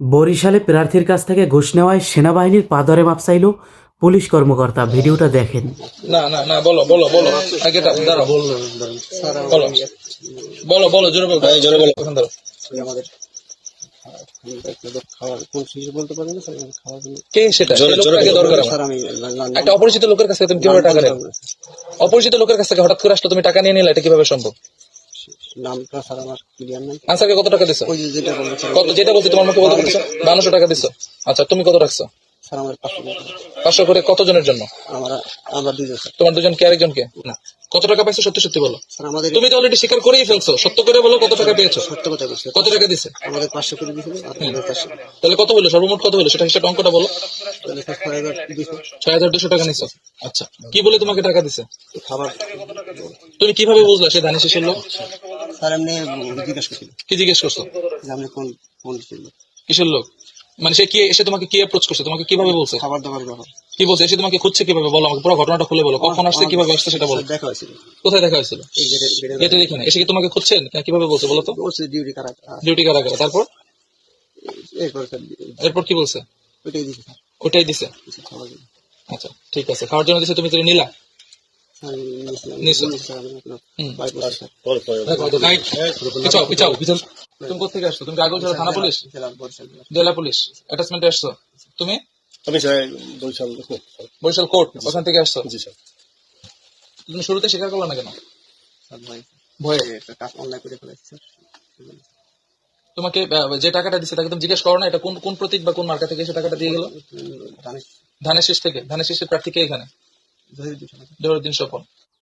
বরিশালে প্রার্থীর কাছ থেকে ঘুষ নেওয়ায় সেনাবাহিনীর পাদরে মাপ চাইল পুলিশ কর্মকর্তা ভিডিওটা দেখেন। না না না বলো বলো বলো। আগে দাঁড়াও বলো বলো বলো। জোরে বলো। জোরে বলো। এখন দাঁড়াও। আমাদের বলতে পারেন কে সেটা? দরকার একটা অপরিচিত লোকের কাছ থেকে তুমি কীভাবে টাকা অপরিচিত লোকের কাছ থেকে হঠাৎ করে আসলে তুমি টাকা নিয়ে নিলে এটা কীভাবে সম্ভব? নামটা স্যার আমার ক্লিয়ার নাই। আনসারকে কত টাকা দিছো? ওই যে যেটা স্যার কত যেটা বলছি তোমার মুখে বলতে দিছো বারোশো টাকা দিছো। আচ্ছা তুমি কত রাখছো? স্যার আমাদের পাঁচশো টাকা। পাঁচশো করে কতজনের জন্য? আমরা আমরা দুজন স্যার। তোমার দুজন কে আরেকজনকে? না। কত টাকা পাইছো? সত্যি সত্যি বলো। স্যার আমাদের তুমি তো অলরেডি স্বীকার করেই ফেলছো। সত্য করে বলো কত টাকা পেয়েছ। সত্য কথা বলছি। কত টাকা দিছে? আমাদের পাঁচশো করে দিয়েছিল আর আমাদের তাহলে কত হলো সর্বমোট কত হলো সেটা হিসাব অঙ্কটা বলো। তাহলে স্যার ছয় হাজার দিয়েছে ছয় হাজার দুশো টাকা নিছো। আচ্ছা কি বলে তোমাকে টাকা দিছে? খাবার। তুমি কীভাবে বুঝলা সে ধানি শেষের লোক? স্যার এমনি জিজ্ঞাসা করছিল। কি জিজ্ঞেস করছ? যে আপনি কোন কোন ছিল কিসের লোক? মানে সে কি এসে তোমাকে কি অ্যাপ্রোচ করছে? তোমাকে কীভাবে বলছে? খাবার দাবার ব্যাপার। কি বলছে? এসে তোমাকে খুঁজছে কীভাবে? বলো আমাকে পুরো ঘটনাটা খুলে বলো। কখন আসছে কীভাবে আসছে সেটা বলো। দেখা হয়েছিল। কোথায় দেখা হয়েছিল? গেটের এখানে। এসে কি তোমাকে খুঁজছেন? কীভাবে বলছে বলো তো? বলছে ডিউটি কারা ডিউটি কারা কারা? তারপর? এরপর কি বলছে? ওটাই দিছে আচ্ছা ঠিক আছে। খাওয়ার জন্য দিছে তুমি তো নিলা? তুমি কোথেকে আসছো? তুমি আগল থানা পুলিশ? জেলা পুলিশ। অ্যাটাচমেন্টে আসছো। তুমি? আমি বরিশাল বরিশাল কোর্ট ওখান থেকে আসছো? জি স্যার। তুমি শুরুতে স্বীকার করল না কেন? ভয়ে। অনলাইন করে ফেলেছি স্যার। তোমাকে যে টাকাটা দিচ্ছে তাকে তুমি জিজ্ঞেস করো না এটা কোন কোন প্রতীক বা কোন মার্কা থেকে এসে টাকাটা দিয়ে গেল? ধানের শীষ থেকে? ধানের শীষের প্রার্থী কে এখানে? জহরুদ্দিন স্বপন